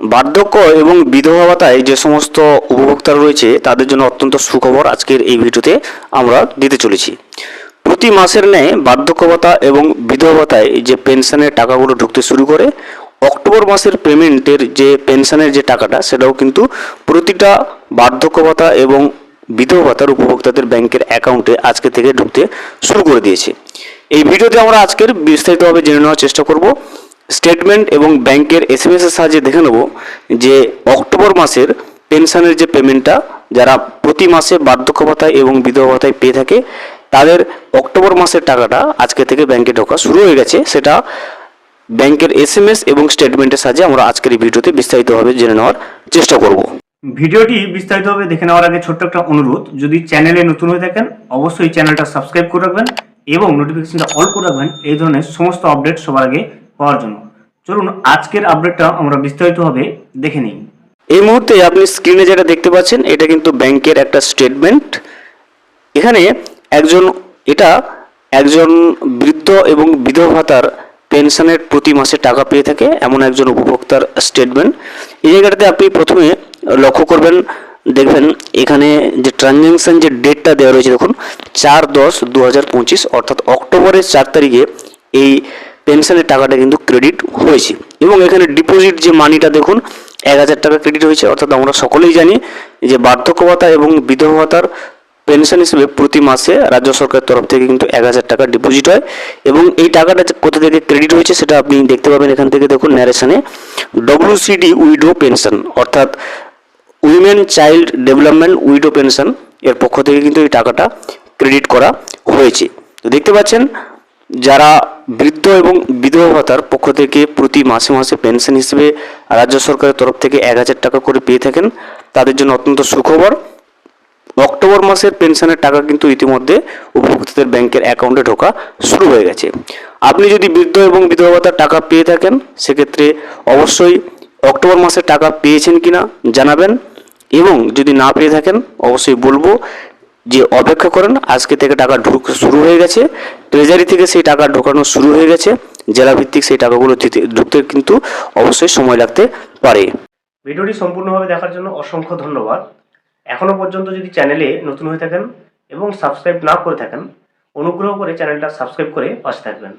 বার্ধক্য এবং বিধবা ভাতায় যে সমস্ত উপভোক্তারা রয়েছে, তাদের জন্য অত্যন্ত সুখবর আজকের এই ভিডিওতে আমরা দিতে চলেছি। প্রতি মাসের ন্যায় বার্ধক্য ভাতা এবং বিধবা ভাতায় যে পেনশনের টাকাগুলো ঢুকতে শুরু করে, অক্টোবর মাসের পেমেন্টের যে পেনশনের যে টাকাটা, সেটাও কিন্তু প্রতিটা বার্ধক্য ভাতা এবং বিধবা ভাতার উপভোক্তাদের ব্যাংকের অ্যাকাউন্টে আজকে থেকে ঢুকতে শুরু করে দিয়েছে। এই ভিডিওতে আমরা আজকের বিস্তারিতভাবে জেনে নেওয়ার চেষ্টা করব। স্টেটমেন্ট এবং ব্যাংকের এস এম এর সাহায্যে দেখে নেব যে অক্টোবর মাসের পেনশনের যে পেমেন্টটা যারা প্রতি মাসে বার্ধক্য ভাতায় এবং বিধবা ভাতায় পেয়ে থাকে, তাদের অক্টোবর মাসের টাকাটা আজকে থেকে ব্যাংকে ঢোকা শুরু হয়ে গেছে। সেটা ব্যাংকের এস এম এস এবং স্টেটমেন্টের সাহায্যে আমরা আজকের এই ভিডিওতে বিস্তারিতভাবে জেনে নেওয়ার চেষ্টা করব। ভিডিওটি বিস্তারিতভাবে দেখে নেওয়ার আগে ছোট্ট একটা অনুরোধ, যদি চ্যানেলে নতুন হয়ে থাকেন, অবশ্যই চ্যানেলটা সাবস্ক্রাইব করে রাখবেন এবং নোটিফিকেশনটা অল করে রাখবেন, এই ধরনের সমস্ত আপডেট সবার আগে পাওয়ার জন্য। চলুন আজকের আপডেটটা আমরা বিস্তারিতভাবে দেখে নিই। এই মুহূর্তে আপনি স্ক্রিনে যেটা দেখতে পাচ্ছেন, এটা কিন্তু ব্যাংকের একটা স্টেটমেন্ট এখানে একজন, এটা একজন বৃদ্ধ এবং বিধবা ভাতার পেনশনের প্রতি মাসে টাকা পেয়ে থাকে, এমন একজন উপভোক্তার স্টেটমেন্ট এই জায়গাটাতে আপনি প্রথমে লক্ষ্য করবেন, দেখবেন এখানে যে ট্রানজ্যাকশন যে ডেটটা দেওয়া রয়েছে, দেখুন, চার দশ দু অর্থাৎ অক্টোবরের চার তারিখে এই পেনশনের টাকাটা কিন্তু ক্রেডিট হয়েছে। এবং এখানে ডিপোজিট যে মানিটা দেখুন, এক হাজার টাকা ক্রেডিট হয়েছে, অর্থাৎ আমরা সকলেই জানি যে বার্ধক্য ভাতা এবং বিধবা ভাতার পেনশন হিসেবে প্রতি মাসে রাজ্য সরকারের তরফ থেকে কিন্তু এক হাজার টাকা ডিপোজিট হয়। এবং এই টাকাটা কোথা থেকে ক্রেডিট হয়েছে সেটা আপনি দেখতে পাবেন এখান থেকে দেখুন ন্যারেশনে ডব্লিউসিডি উইডো পেনশন অর্থাৎ women child development widow pension এর পক্ষ থেকে কিন্তু এই টাকাটা ক্রেডিট করা হয়েছে। তো দেখতে পাচ্ছেন যারা বৃদ্ধ এবং বিধবা ভাতার পক্ষ থেকে প্রতি মাসে মাসে পেনশন হিসেবে রাজ্য সরকারের তরফ থেকে এক হাজার টাকা করে পেয়ে থাকেন, তাদের জন্য অত্যন্ত সুখবর। অক্টোবর মাসের পেনশনের টাকা কিন্তু ইতিমধ্যে উপভোক্তাদের ব্যাংকের অ্যাকাউন্টে ঢোকা শুরু হয়ে গেছে। আপনি যদি বৃদ্ধ এবং বিধবা ভাতার টাকা পেয়ে থাকেন, সেক্ষেত্রে অবশ্যই অক্টোবর মাসের টাকা পেয়েছেন কিনা জানাবেন এবং যদি না পেয়ে থাকেন, অবশ্যই বলব যে অপেক্ষা করেন, আজকে থেকে টাকা ঢুক শুরু হয়ে গেছে। ট্রেজারি থেকে সেই টাকা ঢোকানো শুরু হয়ে গেছে। জেলাভিত্তিক সেই টাকাগুলো দিতে, ঢুকতে কিন্তু অবশ্যই সময় লাগতে পারে। ভিডিওটি সম্পূর্ণভাবে দেখার জন্য অসংখ্য ধন্যবাদ। এখনও পর্যন্ত যদি চ্যানেলে নতুন হয়ে থাকেন এবং সাবস্ক্রাইব না করে থাকেন, অনুগ্রহ করে চ্যানেলটা সাবস্ক্রাইব করে পাশে থাকবেন।